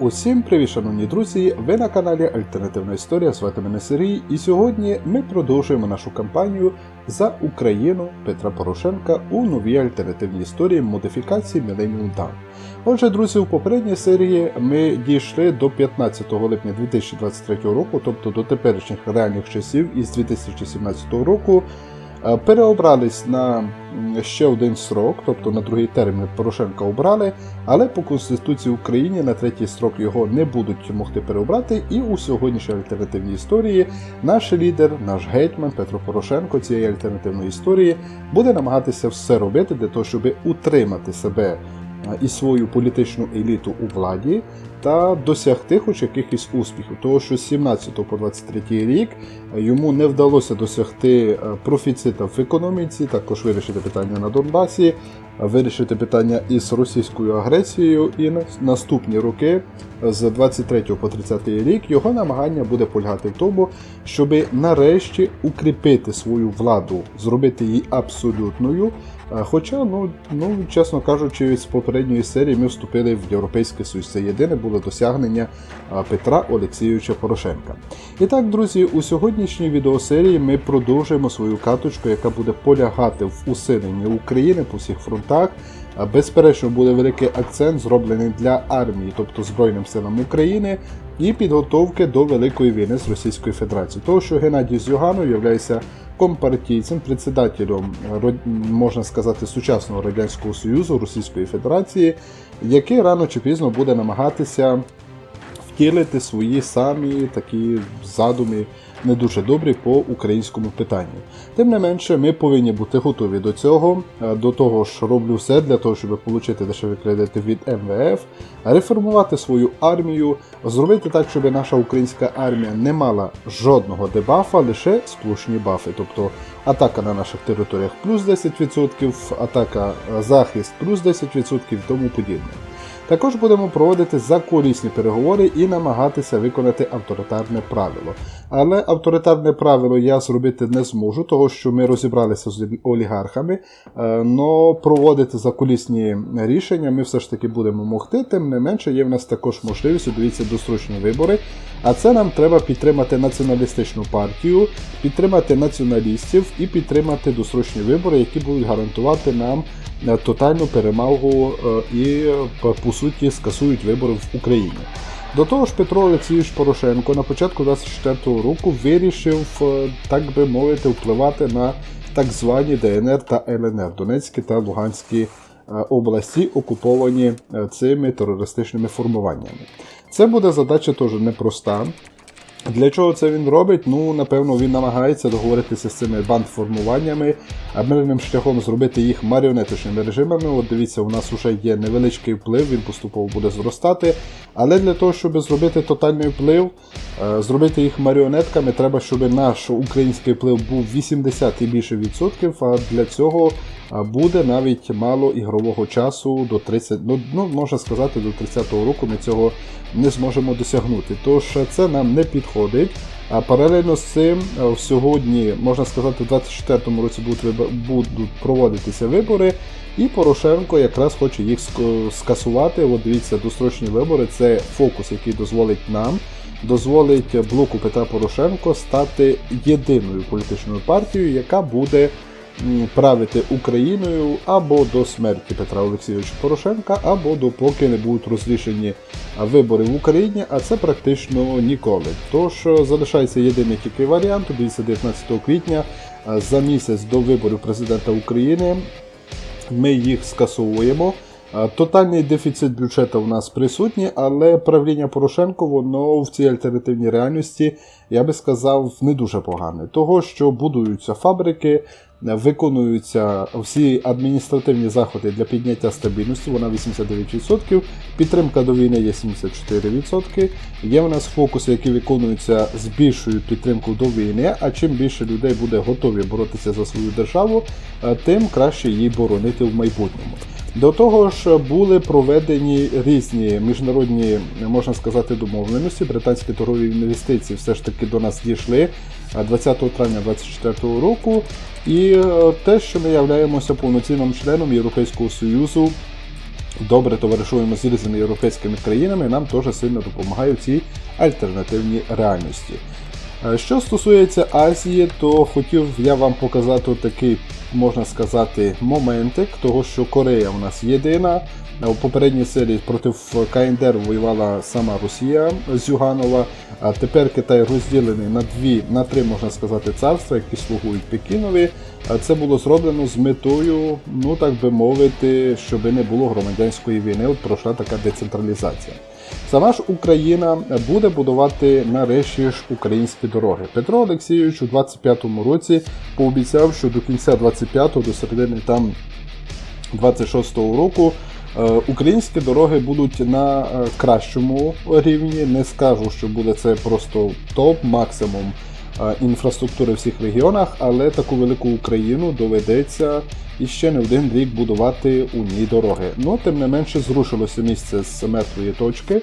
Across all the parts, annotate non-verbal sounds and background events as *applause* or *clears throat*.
Усім привіт, шановні друзі! Ви на каналі Альтернативна Історія, звати мене Сергій, і сьогодні ми продовжуємо нашу кампанію за Україну Петра Порошенка у новій альтернативній історії модифікації Millennium Dawn. Отже, друзі, у попередній серії ми дійшли до 15 липня 2023 року, тобто до теперішніх реальних часів із 2017 року. Е, Переобрались на ще один срок, тобто на другий термін Порошенка обрали, але по Конституції України на третій срок його не будуть могти переобрати. І у сьогоднішній альтернативній історії наш лідер, наш гетьман Петро Порошенко цієї альтернативної історії буде намагатися все робити для того, щоб утримати себе і свою політичну еліту у владі та досягти хоч якихось успіхів. Того, що з 17 по 23 рік йому не вдалося досягти профіцита в економіці, також вирішити питання на Донбасі, вирішити питання із російською агресією. І наступні роки, з 23 по 30 рік, його намагання буде полягати в тому, щоб нарешті укріпити свою владу, зробити її абсолютною. Хоча, ну, ну чесно кажучи, з попередньої серії ми вступили в Європейський Союз. Це єдине було досягнення Петра Олексійовича Порошенка. І так, друзі, у сьогоднішній відеосерії ми продовжуємо свою каточку, яка буде полягати в усиленні України по всіх фронтах. Безперечно, буде великий акцент зроблений для армії, тобто Збройним силам України, і підготовки до великої війни з Російською Федерацією. Того, що Геннадій Зюганов є компартійцем, председателем, можна сказати, сучасного радянського союзу Російської Федерації, який рано чи пізно буде намагатися втілити свої самі такі задуми не дуже добрі по українському питанню. Тим не менше, ми повинні бути готові до цього. Е, До того ж, роблю все для того, щоб отримати дешеві кредити від МВФ, реформувати свою армію, зробити так, щоб наша українська армія не мала жодного дебафа, лише сплошні бафи. Тобто атака на наших територіях плюс 10%, атака е, захист плюс 10% і тому подібне. Також будемо проводити закулісні переговори і намагатися виконати авторитарне правило. Але авторитарне правило я зробити не зможу, того що ми розібралися з олігархами. але проводити закулісні рішення ми все ж таки будемо могти. Тим не менше, є в нас також можливість дивіться досрочні вибори. А це нам треба підтримати націоналістичну партію, підтримати націоналістів і підтримати досрочні вибори, які будуть гарантувати нам е, тотальну перемогу е, і е, по суті скасують вибори в Україні. До того ж, Петро Олексійович Порошенко на початку 24-го року вирішив, е, так би мовити, впливати на так звані ДНР та ЛНР Донецькі та Луганські е, області, окуповані е, цими терористичними формуваннями. Це буде задача теж непроста. Для чого це він робить? Ну, напевно, він намагається договоритися з цими бандформуваннями, а мирним шляхом зробити їх маріонетичними режимами. От дивіться, у нас вже є невеличкий вплив, він поступово буде зростати. Але для того, щоб зробити тотальний вплив, е, зробити їх маріонетками, треба, щоб наш український вплив був 80 і більше відсотків. А для цього буде навіть мало ігрового часу до 30, ну, ну можна сказати, до 30-го року ми цього не зможемо досягнути. Тож це нам не підходить. А паралельно з цим е, сьогодні, можна сказати, в 24-му році будуть, проводитися вибори, і Порошенко якраз хоче їх скасувати. От дивіться, досрочні вибори це фокус, який дозволить нам, дозволить блоку Петра Порошенко стати єдиною політичною партією, яка буде правити Україною або до смерті Петра Олексійовича Порошенка, або допоки не будуть розрішені вибори в Україні, а це практично ніколи. Тож е, залишається єдиний тільки варіант, дивіться 19 квітня е, за місяць до виборів президента України. Ми їх скасовуємо. Е, Тотальний дефіцит бюджету в нас присутній, але правління Порошенко воно в цій альтернативній реальності, я би сказав, не дуже погане. Того, що будуються фабрики, виконуються всі адміністративні заходи для підняття стабільності, вона 89%, підтримка до війни є 74%. Є в нас фокуси, які виконуються з більшою підтримкою до війни, а чим більше людей буде готові боротися за свою державу, е, тим краще її боронити в майбутньому. До того ж, були проведені різні міжнародні, можна сказати, домовленості. Британські торгові інвестиції все ж таки до нас дійшли е, 20 травня 2024 року. І е, те, що ми являємося повноцінним членом Європейського Союзу, добре товаришуємо з різними європейськими країнами, нам теж сильно допомагають ці альтернативні реальності. Е, Що стосується Азії, то хотів я вам показати такий, можна сказати, моментик, того, що Корея у нас єдина. У попередній серії проти КНДР воювала сама Росія з Юганова, а тепер Китай розділений на дві, на три, можна сказати, царства, які слугують Пекінові. А Це було зроблено з метою, ну так би мовити, щоб не було громадянської війни. От пройшла така децентралізація. Сама ж Україна буде будувати нарешті ж українські дороги. Петро Олексійович у 25-му році пообіцяв, що до кінця 25-го, до середини там 26-го року. Е, Українські дороги будуть на е, кращому рівні. Не скажу, що буде це просто топ, максимум е, інфраструктури в всіх регіонах, але таку велику Україну доведеться і ще не один рік будувати у ній дороги. Ну, тим не менше, зрушилося місце з мертвої точки.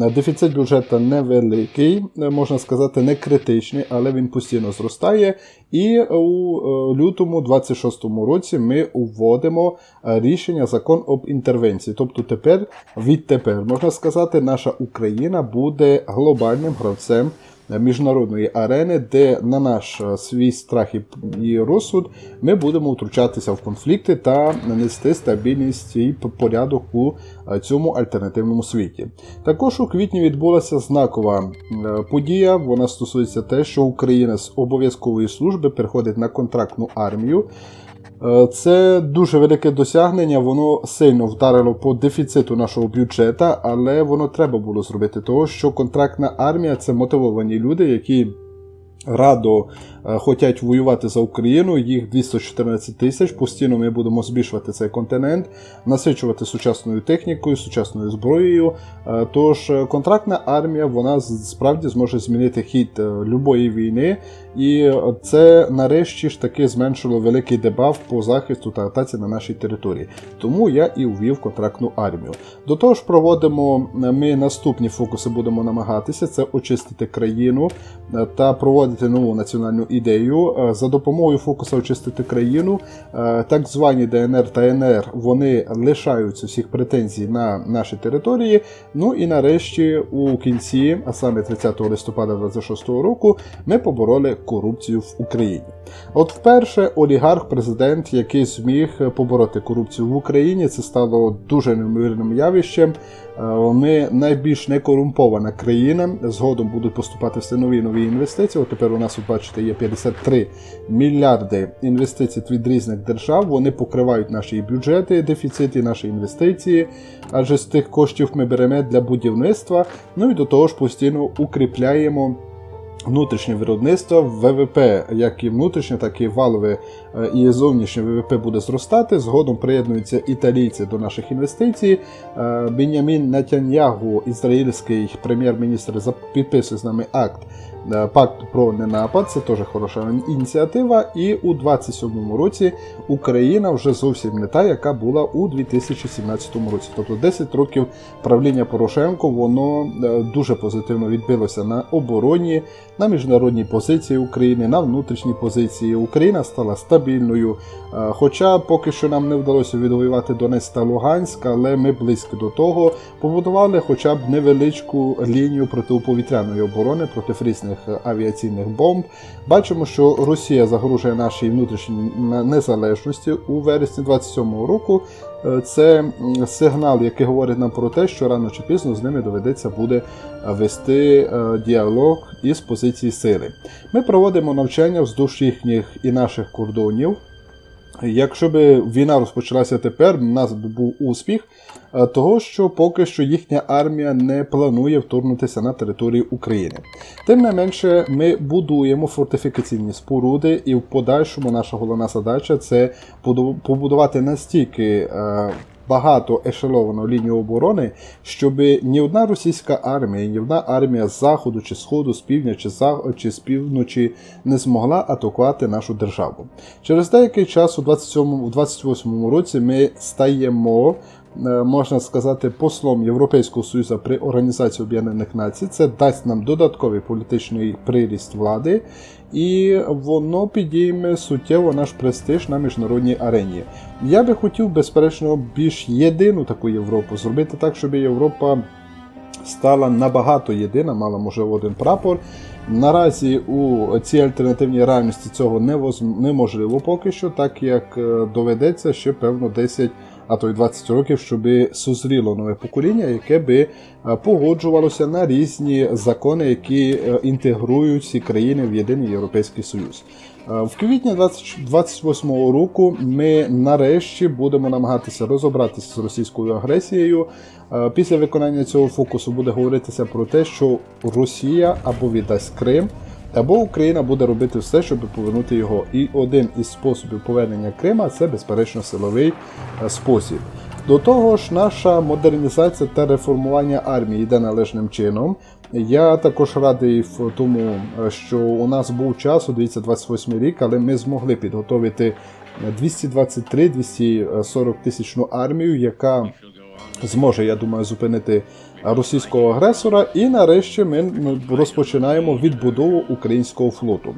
Е, Дефіцит бюджету невеликий, е, можна сказати, не критичний, але він постійно зростає. І у е, лютому 26-му році ми вводимо е, рішення закон об інтервенції. Тобто тепер, відтепер, можна сказати, наша Україна буде глобальним гравцем міжнародної арени, де на наш е, свій страх і- розсуд ми будемо втручатися в конфлікти та нести стабільність і порядок у е, цьому альтернативному світі. Також у квітні відбулася знакова е, подія. Вона стосується те, що Україна з обов'язкової служби переходить на контрактну армію. Е, Це дуже велике досягнення, воно сильно вдарило по дефіциту нашого бюджету, але воно треба було зробити, того що контрактна армія це мотивовані люди, які радо е, хочуть воювати за Україну. Їх 214 тисяч. Постійно ми будемо збільшувати цей континент, насичувати сучасною технікою, сучасною зброєю. Е, Тож е, контрактна армія вона справді зможе змінити хід любої війни, і це нарешті ж таки зменшило великий дебаф по захисту та атаці на нашій території. Тому я і увів контрактну армію. До того ж, проводимо ми наступні фокуси будемо намагатися це очистити країну та проводити нову національну ідею. Е, За допомогою фокуса очистити країну, е, так звані ДНР та НР вони лишаються всіх претензій на наші території. Ну і нарешті у кінці, а саме 30 листопада 26 року, ми побороли корупцію в Україні. От вперше олігарх-президент, який зміг побороти корупцію в Україні, це стало дуже неймовірним явищем. Е, Ми найбільш некорумпована країна. Згодом будуть поступати все нові нові інвестиції. От тепер у нас, ви бачите, є 53 мільярди інвестицій від різних держав. Вони покривають наші бюджети, дефіцити, наші інвестиції. Адже з тих коштів ми беремо для будівництва. Ну і до того ж постійно укріпляємо. Внутрішнє виробництво ВВП, як і внутрішнє, так і валове е, і зовнішнє ВВП буде зростати. Згодом приєднуються італійці до наших інвестицій. Бінямін Натяньягу, ізраїльський прем'єр-міністр, підписує з нами акт е, пакт про ненапад. Це теж хороша ініціатива. І у 27-му році Україна вже зовсім не та, яка була у 2017 році. Тобто 10 років правління Порошенко воно е, дуже позитивно відбилося на обороні, на міжнародній позиції України, на внутрішній позиції. Україна стала стабільною. Е, Хоча поки що нам не вдалося відвоювати Донецьк та Луганськ, але ми близько до того побудували хоча б невеличку лінію протиповітряної оборони проти різних е, авіаційних бомб. Бачимо, що Росія загрожує нашій внутрішній незалежності у вересні 27-го року. Е, Це сигнал, який говорить нам про те, що рано чи пізно з ними доведеться буде е, вести діалог із позиції сили. Ми проводимо навчання вздовж їхніх і наших кордонів. Якщо б війна розпочалася тепер, у нас б був успіх, е, того що поки що їхня армія не планує вторгнутися на територію України. Тим не менше, ми будуємо фортифікаційні споруди, і в подальшому наша головна задача це побудувати настільки. Багато ешеловану лінію оборони, щоб ні одна російська армія, ні одна армія з заходу чи сходу, з півдня чи за чи з півночі не змогла атакувати нашу державу. Через деякий час, у 27, у 28 році, ми стаємо е, можна сказати, послом Європейського Союзу при Організації Об'єднаних Націй. Це дасть нам додатковий політичний приріст влади, і воно підійме суттєво наш престиж на міжнародній арені. Я би хотів, безперечно, більш єдину таку Європу зробити так, щоб Європа стала набагато єдина, мала може один прапор. Наразі у цій альтернативній реальності цього невоз- неможливо поки що, так як е, доведеться ще певно 10, а то й 20 років, щоб созріло нове покоління, яке би е, погоджувалося на різні закони, які е, інтегрують ці країни в єдиний європейський союз. Е, В квітні 2028 року ми нарешті будемо намагатися розібратися з російською агресією. Після виконання цього фокусу буде говоритися про те, що Росія або віддасть Крим, або Україна буде робити все, щоб повернути його. І один із способів повернення Крима це безперечно силовий е, спосіб. До того ж, наша модернізація та реформування армії йде належним чином. Я також радий тому, е, що у нас був час, дивіться, 28 рік, але ми змогли підготовити 223-240 тисячну армію, яка зможе, я думаю, зупинити російського агресора. І нарешті ми розпочинаємо відбудову українського флоту.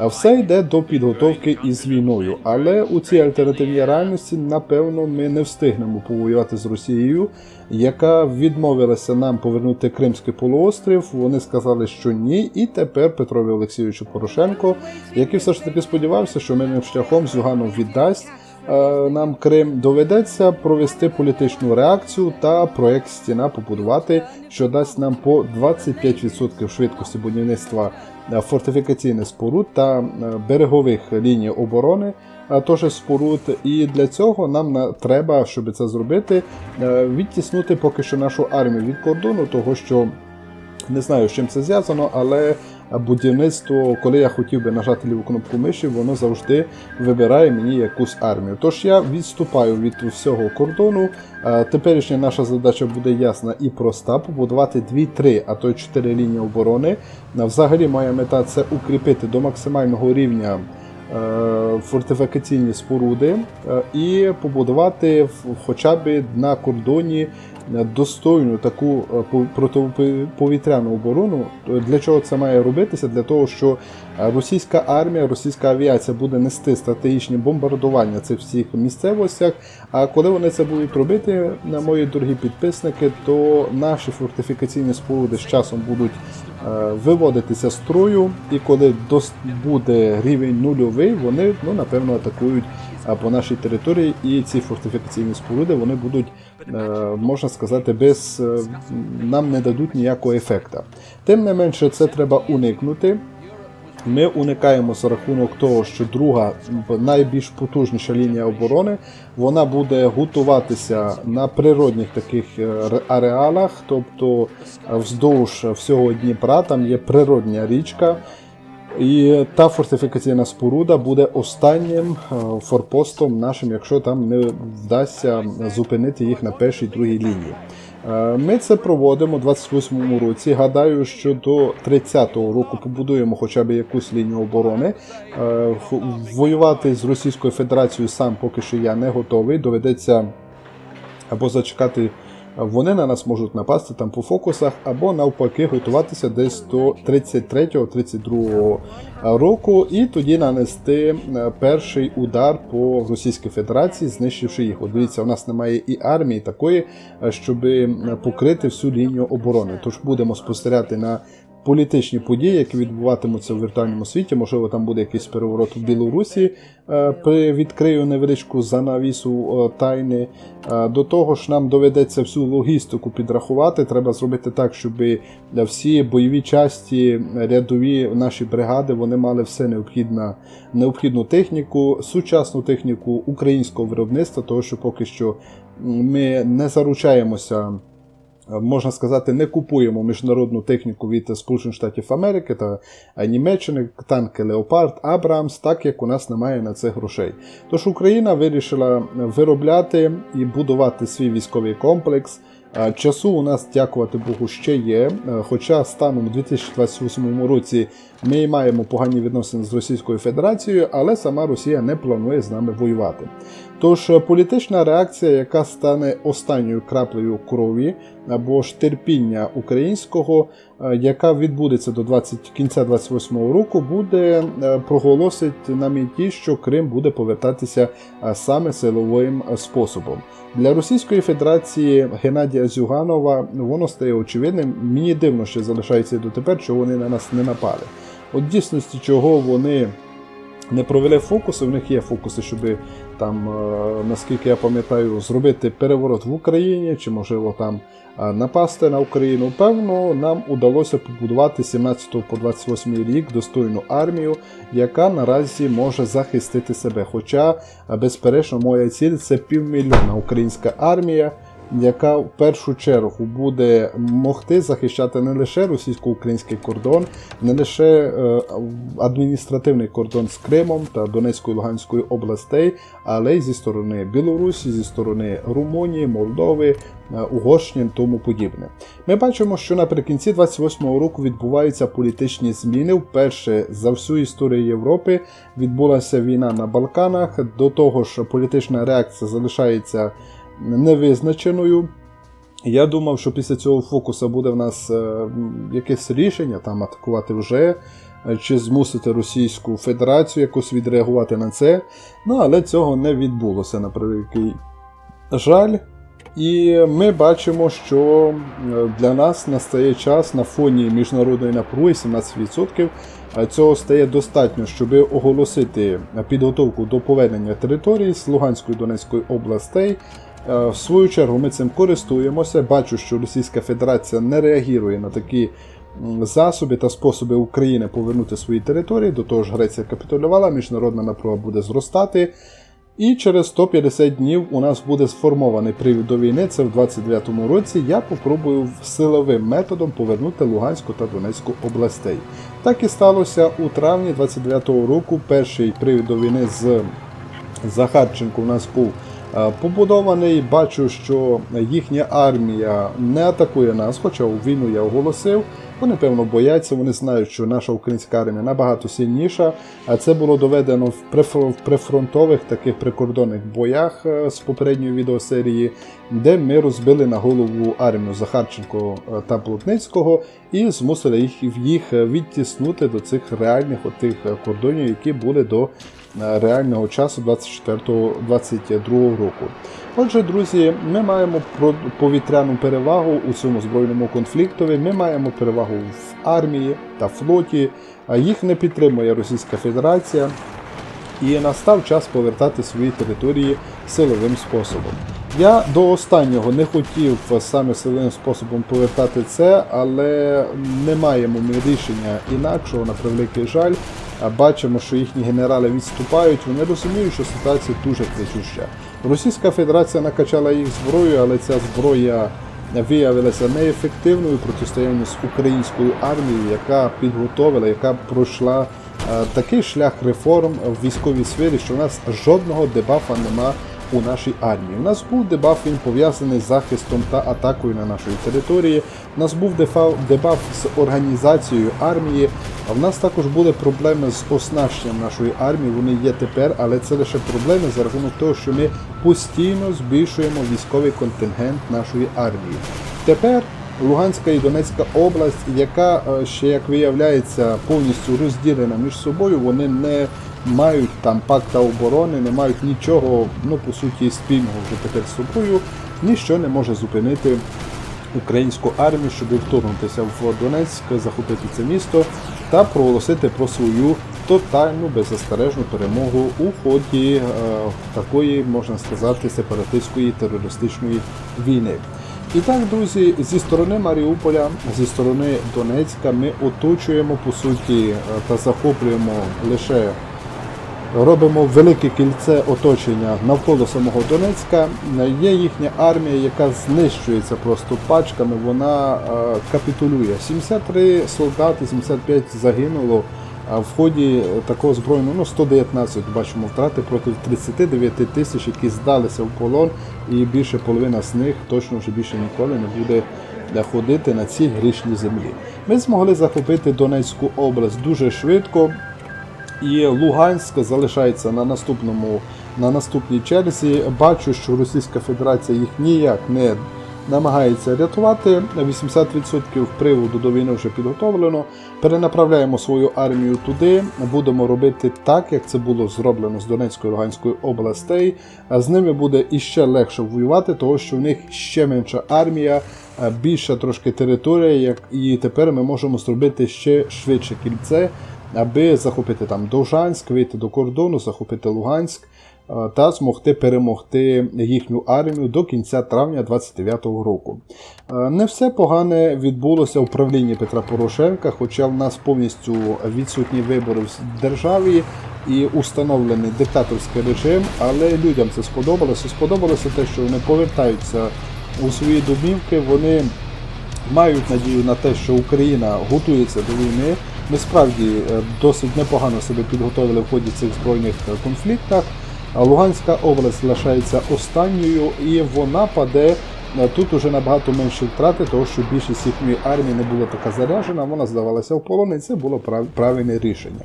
Все йде до підготовки із війною, але у цій альтернативній реальності, напевно, ми не встигнемо повоювати з Росією, яка відмовилася нам повернути Кримський полуострів. Вони сказали, що ні. І тепер Петрові Олексійовичу Порошенко, який все ж таки сподівався, що мирним шляхом Зюганов віддасть. Е, Нам Крим доведеться провести політичну реакцію та проект стіна побудувати, що дасть нам по 25% швидкості будівництва е, фортифікаційних споруд та е, берегових ліній оборони, а теж споруд. І для цього нам треба, щоб це зробити, відтіснути поки що нашу армію від кордону, того що не знаю, з чим це зв'язано, але будівництво, коли я хотів би нажати ліву кнопку миші, воно завжди вибирає мені якусь армію. Тож я відступаю від всього кордону. Е, Теперішня наша задача буде ясна і проста: побудувати 2-3, а то й 4 лінії оборони. Е, Взагалі, моя мета це укріпити до максимального рівня. е, Фортифікаційні споруди і побудувати хоча б на кордоні достойну таку е, протиповітряну оборону. Для чого це має робитися? Для того, що е, російська армія, російська авіація буде нести стратегічні бомбардування цих всіх місцевостях. А коли вони це будуть робити, мої дорогі підписники, то наші фортифікаційні споруди з часом будуть е, виводитися з строю, і коли буде рівень нульовий, вони ну напевно атакують по нашій території, і ці фортифікаційні споруди вони будуть, е, можна сказати, без е, нам не дадуть ніякого ефекта. Тим не менше, це треба уникнути. Ми уникаємо за рахунок того, що друга найбільш потужніша лінія оборони вона буде готуватися на природних таких е, ареалах, тобто вздовж всього Дніпра, там є природня річка. І та фортифікаційна споруда буде останнім е, форпостом нашим, якщо там не вдасться зупинити їх на першій другій лінії. Е, Ми це проводимо у 28-му році. Гадаю, що до 30-го року побудуємо хоча б якусь лінію оборони. Е, Воювати з Російською Федерацією сам поки що я не готовий. Доведеться або зачекати. Вони на нас можуть напасти там по фокусах, або навпаки готуватися десь до 33-32 року, і тоді нанести е, перший удар по Російській Федерації, знищивши їх. От дивіться, у нас немає і армії такої, е, щоб покрити всю лінію оборони. Тож будемо спостерігати на політичні події, які відбуватимуться в віртуальному світі. Можливо, там буде якийсь переворот у Білорусі. Е, відкрию невеличку занавісу е, тайни. Е, До того ж, нам доведеться всю логістику підрахувати. Треба зробити так, щоб всі бойові часті, рядові наші бригади, вони мали все необхідне, необхідну техніку, сучасну техніку українського виробництва, того що поки що ми не заручаємося можна сказати, не купуємо міжнародну техніку від Сполучених Штатів Америки та Німеччини, танки Леопард, Абрамс, так як у нас немає на це грошей. Тож Україна вирішила виробляти і будувати свій військовий комплекс. Е, Часу у нас, дякувати Богу, ще є. Е, Хоча станом у 2028 році ми маємо погані відносини з Російською Федерацією, але сама Росія не планує з нами воювати. Тож е, політична реакція, яка стане останньою краплею крові або ж терпіння українського, е, яка відбудеться до 20, кінця 28-го року, буде е, проголосить на меті, що Крим буде повертатися саме силовим способом. Для Російської Федерації Геннадія Зюганова воно стає очевидним. Мені дивно, що залишається і дотепер, що вони на нас не напали. От дійсності, чого вони не провели фокуси, в них є фокуси, щоб там, е, наскільки я пам'ятаю, зробити переворот в Україні, чи можливо там е, напасти на Україну. Певно, нам удалося побудувати 17 по 28 рік достойну армію, яка наразі може захистити себе. Хоча, безперечно, моя ціль це півмільйона українська армія. Яка в першу чергу буде могти захищати не лише російсько-український кордон, не лише е, адміністративний кордон з Кримом та Донецькою Луганською областей, але й зі сторони Білорусі, зі сторони Румунії, Молдови, е, Угорщини тому подібне. Ми бачимо, що наприкінці 28-го року відбуваються політичні зміни. Вперше за всю історію Європи відбулася війна на Балканах. До того ж, політична реакція залишається невизначеною. Я думав, що після цього фокусу буде в нас е, якесь рішення там атакувати вже, е, чи змусити Російську Федерацію якось відреагувати на це. Ну, але цього не відбулося на превеликий жаль. І ми бачимо, що е, для нас настає час на фоні міжнародної напруги 17%. е, Цього стає достатньо, щоб оголосити підготовку до повернення території з Луганської Донецької областей. Е, В свою чергу ми цим користуємося. Бачу, що Російська Федерація не реагує на такі засоби та способи України повернути свої території. До того ж, Греція капітулювала, міжнародна напруга буде зростати. І через 150 днів у нас буде сформований привід до війни. Це в 29-му році. Я попробую силовим методом повернути Луганську та Донецьку областей. Так і сталося у травні 29-го року. Перший привід до війни з Захарченко у нас був побудований. Бачу, що їхня армія не атакує нас, хоча у війну я оголосив. Вони певно бояться, вони знають, що наша українська армія набагато сильніша. А це було доведено в прифронтових таких прикордонних боях е, з попередньої відеосерії, де ми розбили на голову армію Захарченко е, та Плотницького і змусили їх, їх відтіснути до цих реальних отих е, кордонів, які були до е, реального часу 24-22 року. Отже, друзі, ми маємо повітряну перевагу у цьому збройному конфліктові. Ми маємо перевагу в армії та флоті. Їх не підтримує Російська Федерація. І настав час повертати свої території силовим способом. Я до останнього не хотів саме силовим способом повертати це, але не маємо ми рішення інакшого на превеликий жаль. Бачимо, що їхні генерали відступають. Вони розуміють, що ситуація дуже кричуща. Російська Федерація накачала їх зброю, але ця зброя виявилася неефективною в протистоянні з українською армією, яка підготовила, яка пройшла е, такий шлях реформ в військовій сфері, що в нас жодного дебафа нема у нашій армії. У нас був дебаф, він пов'язаний з захистом та атакою на нашої території. У нас був дебаф з організацією армії. А в нас також були проблеми з оснащенням нашої армії. Вони є тепер, але це лише проблеми за рахунок того, що ми постійно збільшуємо військовий контингент нашої армії. Тепер Луганська і Донецька область, яка е, ще як виявляється повністю розділена між собою, вони не мають там пакта оборони, не мають нічого, ну по суті, спільного вже тепер з собою. Ніщо не може зупинити українську армію, щоб вторгнутися в Донецьк, захопити це місто та проголосити про свою тотальну беззастережну перемогу у ході е, такої, можна сказати, сепаратистської терористичної війни. І так, друзі, зі сторони Маріуполя, зі сторони Донецька, ми оточуємо по суті е, та захоплюємо лише робимо велике кільце оточення навколо самого Донецька. Є їхня армія, яка знищується просто пачками, вона е, капітулює. 73 солдати, 75 загинуло. В ході такого збройного, ну 119 бачимо втрати проти 39 тисяч, які здалися в полон, і більше половина з них точно вже більше ніколи не буде е, ходити на цій грішній землі. Ми змогли захопити Донецьку область дуже швидко. І Луганськ залишається на наступному на наступній черзі. Бачу, що Російська Федерація їх ніяк не намагається рятувати. 80% приводу до війни вже підготовлено. Перенаправляємо свою армію туди. Будемо робити так, як це було зроблено з Донецької Луганської областей. З ними буде іще легше воювати, тому що в них ще менша армія, більша трошки територія, як і тепер ми можемо зробити ще швидше кільце, аби захопити там Довжанськ, вийти до кордону, захопити Луганськ е, та змогти перемогти їхню армію до кінця травня 29-го року. Е, Не все погане відбулося в правлінні Петра Порошенка, хоча в нас повністю відсутні вибори в державі і установлений диктаторський режим, але людям це сподобалося. Сподобалося те, що вони повертаються у свої домівки. Вони мають надію на те, що Україна готується до війни. Ми справді е, досить непогано себе підготовили в ході цих збройних е, конфліктах. Луганська область залишається останньою, і вона паде. Е, Тут уже набагато менші втрати, тому що більшість їхньої армії не була така заряджена, вона здавалася в полон, це було прав- правильне рішення.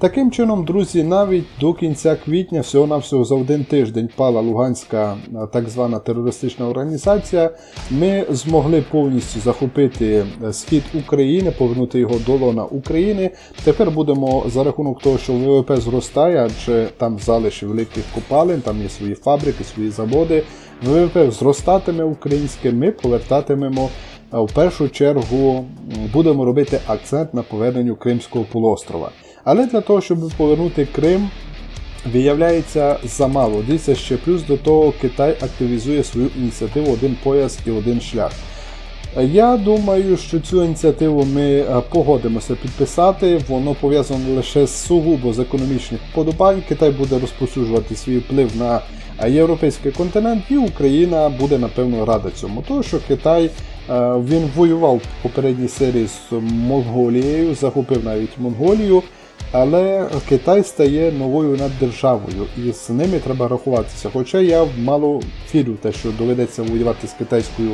Таким чином, друзі, навіть до кінця квітня, всього-навсього за один тиждень пала Луганська е, так звана терористична організація. Ми змогли повністю захопити е, схід України, повернути його до лона України. Тепер будемо за рахунок того, що ВВП зростає, адже там залиші великих копалин, там є свої фабрики, свої заводи. ВВП зростатиме українське, ми повертатимемо. е, В першу чергу будемо робити акцент на поверненню Кримського полуострова. Але для того, щоб повернути Крим, виявляється замало. Дивіться ще плюс до того, Китай активізує свою ініціативу Один пояс і один шлях. Я думаю, що цю ініціативу ми е, погодимося підписати. Воно пов'язано лише з сугубо з економічних вподобань. Китай буде розповсюджувати свій вплив на е, європейський континент, і Україна буде напевно рада цьому. Тому що Китай е, він воював в попередній серії з Монголією, захопив навіть Монголію. Але Китай стає новою наддержавою, і з ними треба рахуватися. Хоча я мало вірю в те, що доведеться воювати з Китайською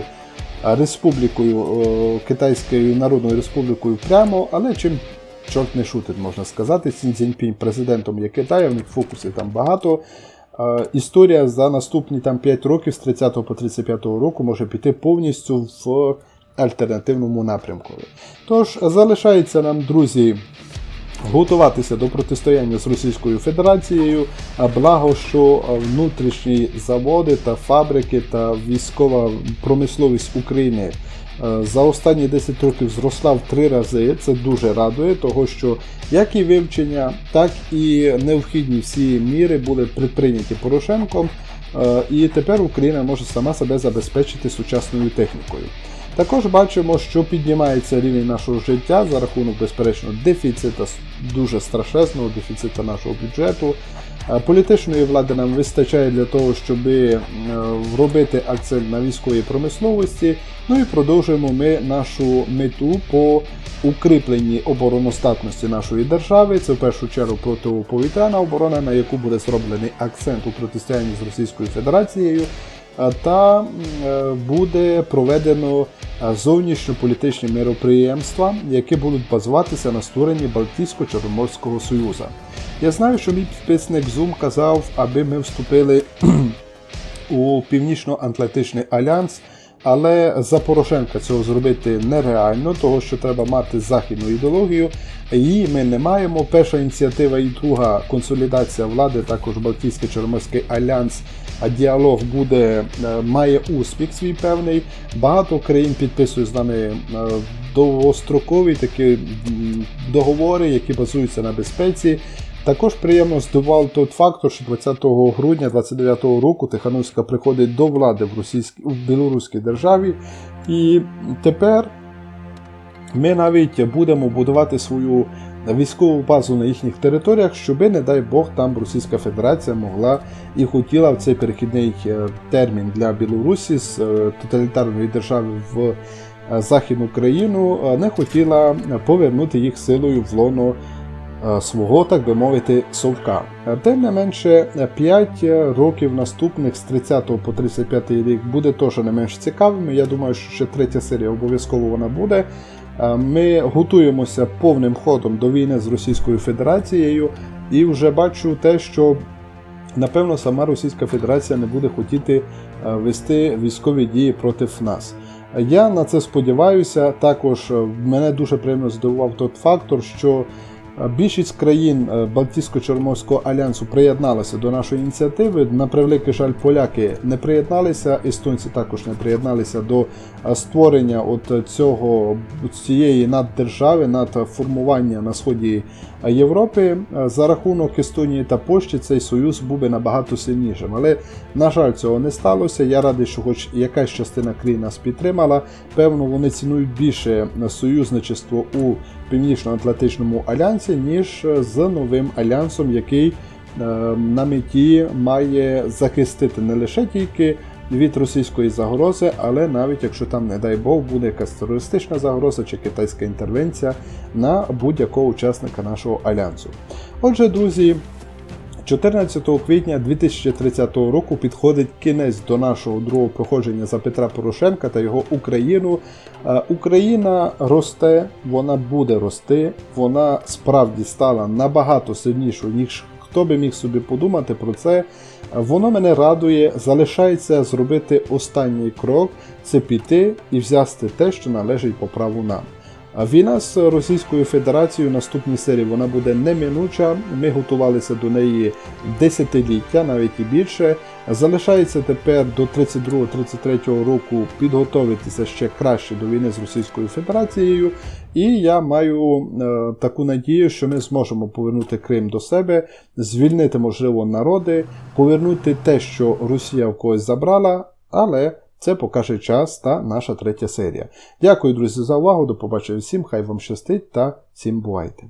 республікою, е, Китайською Народною Республікою прямо, але чим чорт не шутить, можна сказати. Сін Цзіньпінь президентом є Китаю, в них фокусів там багато. Е, Історія за наступні там 5 років з 30 по 35 року може піти повністю в альтернативному напрямку. Тож залишається нам, друзі, готуватися до протистояння з Російською Федерацією. А благо, що внутрішні заводи та фабрики та військова промисловість України за останні 10 років зросла в три рази. Це дуже радує, того що як і вивчення, так і необхідні всі міри були предприйняті Порошенком. І тепер Україна може сама себе забезпечити сучасною технікою. Також бачимо, що піднімається рівень нашого життя за рахунок, безперечно, дефіцита дуже страшезного дефіцита нашого бюджету. Е, Політичної влади нам вистачає для того, щоб е, робити акцент на військовій промисловості. Ну і продовжуємо ми нашу мету по укріпленні обороноздатності нашої держави. Це в першу чергу протиповітряна оборона, на яку буде зроблений акцент у протистоянні з Російською Федерацією. Та е, буде проведено е, зовнішньополітичні міроприємства, які будуть базуватися на створенні Балтійсько-Чорноморського Союзу. Я знаю, що мій підписник Zoom казав, аби ми вступили *clears throat* у Північно-Атлантичний альянс, але за Порошенка цього зробити нереально, того що треба мати західну ідеологію. Її ми не маємо. Перша ініціатива і друга консолідація влади, також Балтійський Чорноморський альянс. А діалог буде е, має успіх свій певний. Багато країн підписують з нами е, довгострокові такі договори, які базуються на безпеці. Також приємно здивував той фактор, що 20 грудня 29 року Тихановська приходить до влади в російській в білоруській державі, і тепер ми навіть будемо будувати свою військову базу на їхніх територіях, щоби, не дай Бог, там Російська Федерація могла і хотіла в цей перехідний е, термін для Білорусі з е, тоталітарної держави в е, західну країну, не хотіла повернути їх силою в лоно свого, так би мовити, совка. Тим не менше, 5 років наступних з 30 по 35 рік буде теж не менш цікавими. Я думаю, що ще третя серія обов'язково вона буде. Е, Ми готуємося повним ходом до війни з Російською Федерацією, і вже бачу те, що напевно, сама Російська Федерація не буде хотіти е, вести військові дії проти нас. Я на це сподіваюся. Також е, мене дуже приємно здивував той фактор, що більшість країн е, Балтійсько-Чорноморського альянсу приєдналися до нашої ініціативи. На превеликий жаль, поляки не приєдналися, естонці також не приєдналися до е, створення от цього цієї наддержави, надформування на сході Європи. Е, За рахунок Естонії та Польщі цей союз був би набагато сильнішим. Але на жаль, цього не сталося. Я радий, що хоч якась частина країн нас підтримала. Певно, вони цінують більше союзничество у Північно-Атлантичному альянсі, ніж з новим альянсом, який е, на меті має захистити не лише тільки від російської загрози, але навіть якщо там, не дай Бог, буде якась терористична загроза чи китайська інтервенція на будь-якого учасника нашого альянсу. Отже, друзі. 14 квітня 2030 року підходить кінець до нашого другого проходження за Петра Порошенка та його Україну. Е, Україна росте, вона буде рости, вона справді стала набагато сильнішою, ніж хто би міг собі подумати про це. Воно мене радує, залишається зробити останній крок це піти і взяти те, що належить по праву нам. А Війна з Російською Федерацією наступній серії вона буде неминуча. Ми готувалися до неї десятиліття, навіть і більше. Залишається тепер до 32-33 року підготовитися ще краще до війни з Російською Федерацією. І я маю е, таку надію, що ми зможемо повернути Крим до себе, звільнити, можливо, народи, повернути те, що Росія в когось забрала, але. Це покаже час та наша третя серія. Дякую, друзі, за увагу. До побачення всім. Хай вам щастить та всім бувайте!